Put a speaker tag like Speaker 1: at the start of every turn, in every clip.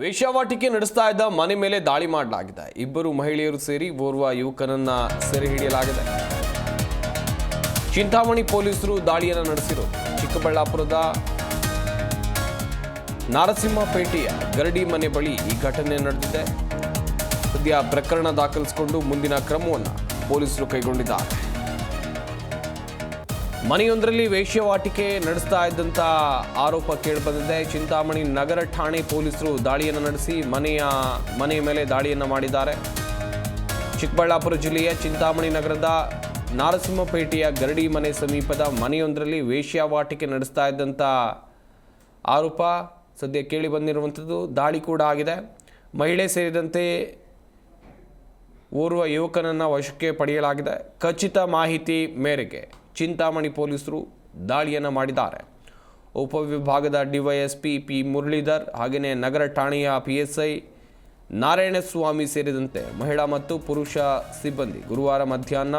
Speaker 1: ವೇಶ್ಯಾವಾಟಿಕೆ ನಡೆಸ್ತಾ ಇದ್ದ ಮನೆ ಮೇಲೆ ದಾಳಿ ಮಾಡಲಾಗಿದೆ. ಇಬ್ಬರು ಮಹಿಳೆಯರು ಸೇರಿ ಓರ್ವ ಯುವಕನನ್ನ ಸೆರೆ ಹಿಡಿಯಲಾಗಿದೆ. ಚಿಂತಾಮಣಿ ಪೊಲೀಸರು ದಾಳಿಯನ್ನು ನಡೆಸಿದರು ಚಿಕ್ಕಬಳ್ಳಾಪುರದ ನಾರಸಿಂಹಪೇಟೆಯ ಗರಡಿ ಮನೆ ಬಳಿ ಈ ಘಟನೆ ನಡೆದಿದೆ. ಸದ್ಯ ಪ್ರಕರಣ ದಾಖಲಿಸಿಕೊಂಡು ಮುಂದಿನ ಕ್ರಮವನ್ನು ಪೊಲೀಸರು ಕೈಗೊಂಡಿದ್ದಾರೆ. ಮನೆಯೊಂದರಲ್ಲಿ ವೇಶ್ಯವಾಟಿಕೆ ನಡೆಸ್ತಾ ಇದ್ದಂಥ ಆರೋಪ ಕೇಳಿಬಂದಿದೆ. ಚಿಂತಾಮಣಿ ನಗರ ಠಾಣೆ ಪೊಲೀಸರು ದಾಳಿಯನ್ನು ನಡೆಸಿ ಮನೆಯ ಮನೆಯ ಮೇಲೆ ದಾಳಿಯನ್ನು ಮಾಡಿದ್ದಾರೆ. ಚಿಕ್ಕಬಳ್ಳಾಪುರ ಜಿಲ್ಲೆಯ ಚಿಂತಾಮಣಿ ನಗರದ ನಾರಸಿಂಹಪೇಟೆಯ ಗರಡಿ ಮನೆ ಸಮೀಪದ ಮನೆಯೊಂದರಲ್ಲಿ ವೇಶ್ಯಾವಾಟಿಕೆ ನಡೆಸ್ತಾ ಇದ್ದಂಥ ಆರೋಪ ಸದ್ಯ ಕೇಳಿ ಬಂದಿರುವಂಥದ್ದು ದಾಳಿ ಕೂಡ ಆಗಿದೆ. ಮಹಿಳೆ ಸೇರಿದಂತೆ ಓರ್ವ ಯುವಕನನ್ನು ವಶಕ್ಕೆ ಪಡೆಯಲಾಗಿದೆ. ಖಚಿತ ಮಾಹಿತಿ ಮೇರೆಗೆ. ಚಿಂತಾಮಣಿ ಪೊಲೀಸರು ದಾಳಿಯನ್ನು ಮಾಡಿದ್ದಾರೆ. ಉಪವಿಭಾಗದ ಡಿವೈಎಸ್ಪಿ ಪಿ ಮುರಳೀಧರ್ ಹಾಗೆಯೇ ನಗರ ಠಾಣೆಯ ಪಿ ಎಸ್ ಐ ನಾರಾಯಣಸ್ವಾಮಿ ಸೇರಿದಂತೆ ಮಹಿಳಾ ಮತ್ತು ಪುರುಷ ಸಿಬ್ಬಂದಿ ಗುರುವಾರ ಮಧ್ಯಾಹ್ನ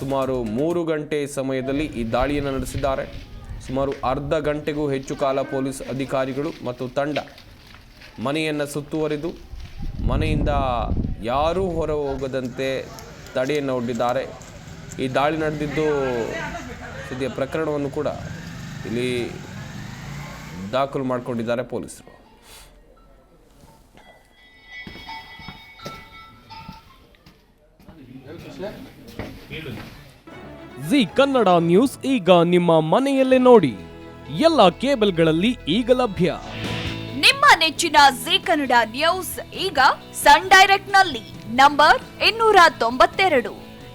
Speaker 1: ಸುಮಾರು ಮೂರು ಗಂಟೆ ಸಮಯದಲ್ಲಿ ಈ ದಾಳಿಯನ್ನು ನಡೆಸಿದ್ದಾರೆ. ಸುಮಾರು ಅರ್ಧ ಗಂಟೆಗೂ ಹೆಚ್ಚು ಕಾಲ ಪೊಲೀಸ್ ಅಧಿಕಾರಿಗಳು ಮತ್ತು ತಂಡ ಮನೆಯನ್ನು ಸುತ್ತುವರಿದು, ಮನೆಯಿಂದ ಯಾರೂ ಹೊರ ಹೋಗದಂತೆ ತಡೆಯನ್ನು ಒಡ್ಡಿದ್ದಾರೆ ಈ ದಾಳಿ ನಡೆದಿದ್ದು ಸದ್ಯ ಪ್ರಕರಣವನ್ನು ಕೂಡ ಇಲ್ಲಿ ದಾಖಲು ಮಾಡಿಕೊಂಡಿದ್ದಾರೆ ಪೊಲೀಸರು.
Speaker 2: ಜಿ ಕನ್ನಡ ನ್ಯೂಸ್ ಈಗ ನಿಮ್ಮ ಮನೆಯಲ್ಲೇ ನೋಡಿ. ಎಲ್ಲ ಕೇಬಲ್ಗಳಲ್ಲಿ ಈಗ ಲಭ್ಯ.
Speaker 3: ನಿಮ್ಮ ನೆಚ್ಚಿನ ಜಿ ಕನ್ನಡ ನ್ಯೂಸ್ ಈಗ ಸನ್ ಡೈರೆಕ್ಟ್ನಲ್ಲಿ ನಂಬರ್ ಇನ್ನೂರ ತೊಂಬತ್ತೆರಡು.